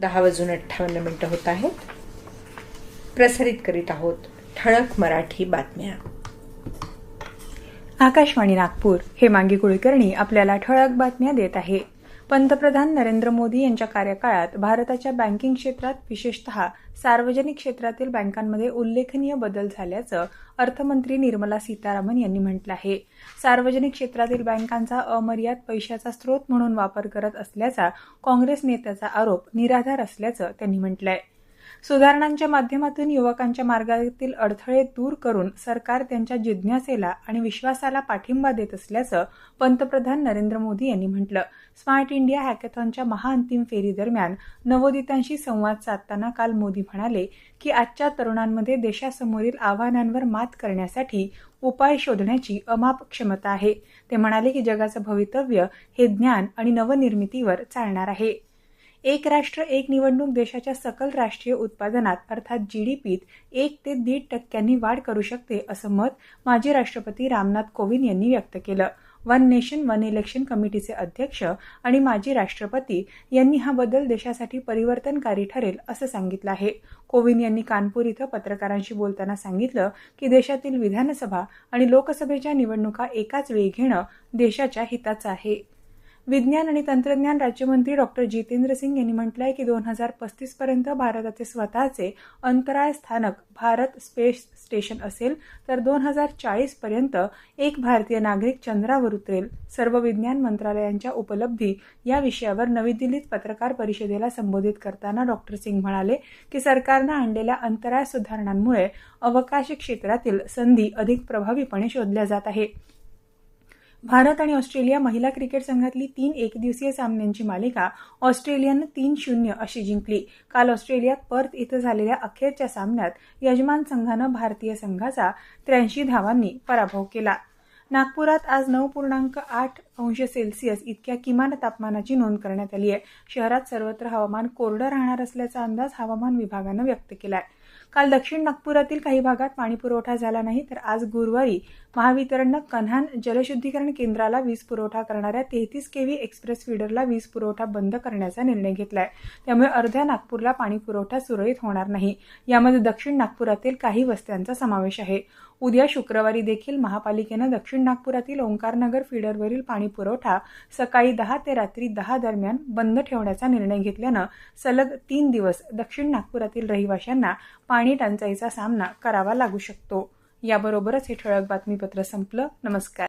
दहा वाजून अठ्ठावन्न मिनिटं होत आहेत. प्रसारित करीत आहोत ठळक मराठी बातम्या. आकाशवाणी नागपूर हे मांगी कुलकर्णी आपल्याला ठळक बातम्या देत आहे. पंतप्रधान नरेंद्र मोदी यांच्या कार्यकाळात भारताच्या बँकिंग क्षेत्रात विशेषतः सार्वजनिक क्षेत्रातील बँकांमध्ये उल्लेखनीय बदल झाल्याचं अर्थमंत्री निर्मला सीतारामन यांनी म्हटलं आहे. सार्वजनिक क्षेत्रातील बँकांचा अमर्याद पैशाचा स्रोत म्हणून वापर करत असल्याचा काँग्रेस नेत्याचा आरोप निराधार असल्याचं त्यांनी म्हटलं आहे सुधारणांच्या माध्यमातून युवकांच्या मार्गातील अडथळे दूर करून सरकार त्यांच्या जिज्ञासेला आणि विश्वासाला पाठिंबा देत असल्याचं पंतप्रधान नरेंद्र मोदी यांनी म्हटलं. स्मार्ट इंडिया हॅकेथॉनच्या महाअंतिम फेरीदरम्यान नवोदितांशी संवाद साधताना काल मोदी म्हणाले की आजच्या तरुणांमध्ये देशासमोरील आव्हानांवर मात करण्यासाठी उपाय शोधण्याची अमाप क्षमता आहे. ते म्हणाले की जगाचं भवितव्य हे ज्ञान आणि नवनिर्मितीवर चालणार आहे. एक राष्ट्र एक निवडणूक देशाच्या सकल राष्ट्रीय उत्पादनात अर्थात जी डी पीत एक ते दीड टक्क्यांनी वाढ करू शकते असं मत माजी राष्ट्रपती रामनाथ कोविंद यांनी व्यक्त केलं. वन नेशन वन इलेक्शन कमिटीचे अध्यक्ष आणि माजी राष्ट्रपती यांनी हा बदल देशासाठी परिवर्तनकारी ठरेल असं सांगितलं आहे. कोविंद यांनी कानपूर इथं पत्रकारांशी बोलताना सांगितलं की देशातील विधानसभा आणि लोकसभेच्या निवडणुका एकाच वेळी घेणं देशाच्या हिताचं आहे. विज्ञान आणि तंत्रज्ञान राज्यमंत्री डॉक्टर जितेंद्र सिंग यांनी म्हटलं आहे की दोन हजार पस्तीस पर्यंत भारताचे स्वतःचे अंतराळ स्थानक भारत स्पेस स्टेशन असेल तर दोन हजार चाळीस पर्यंत एक भारतीय नागरिक चंद्रावर उतरेल. सर्व विज्ञान मंत्रालयांच्या उपलब्धी या विषयावर नवी दिल्लीत पत्रकार परिषदेला संबोधित करताना डॉक्टर सिंग म्हणाले की सरकारनं आणलेल्या अंतराळ सुधारणांमुळे अवकाश क्षेत्रातील संधी अधिक प्रभावीपणे शोधल्या जात आहे. भारत आणि ऑस्ट्रेलिया महिला क्रिकेट संघातली तीन एकदिवसीय सामन्यांची मालिका ऑस्ट्रेलियानं तीन शून्य अशी जिंकली. काल ऑस्ट्रेलियात पर्थ इथं झालेल्या अखेरच्या सामन्यात यजमान संघानं भारतीय संघाचा त्र्याऐंशी धावांनी पराभव केला. नागपुरात आज नऊ पूर्णांक आठ अंश सेल्सिअस इतक्या किमान तापमानाची नोंद करण्यात आली आहे. शहरात सर्वत्र हवामान कोरडं राहणार असल्याचा अंदाज हवामान विभागानं व्यक्त केला आहे काल दक्षिण नागपुरातील काही भागात पाणीपुरवठा झाला नाही तर आज गुरुवारी महावितरणनं कन्हान जलशुद्धीकरण केंद्राला वीज पुरवठा करणाऱ्या तेहतीस केव्ही एक्सप्रेस फीडरला वीज पुरवठा बंद करण्याचा निर्णय घेतलाय. त्यामुळे अर्ध्या नागपूरला पाणीपुरवठा सुरळीत होणार नाही. यामध्ये दक्षिण नागपुरातील काही वस्त्यांचा समावेश आहे. उद्या शुक्रवारी देखील महापालिकेनं दक्षिण नागपुरातील ओंकारनगर फीडरवरील पाणी पाणी पुरवठा सकाळी दहा ते रात्री दहा दरम्यान बंद ठेवण्याचा निर्णय घेतल्यानं सलग तीन दिवस दक्षिण नागपुरातील रहिवाशांना पाणी टंचाईचा सामना करावा लागू शकतो. याबरोबरच हे ठळक बातमीपत्र संपलं. नमस्कार.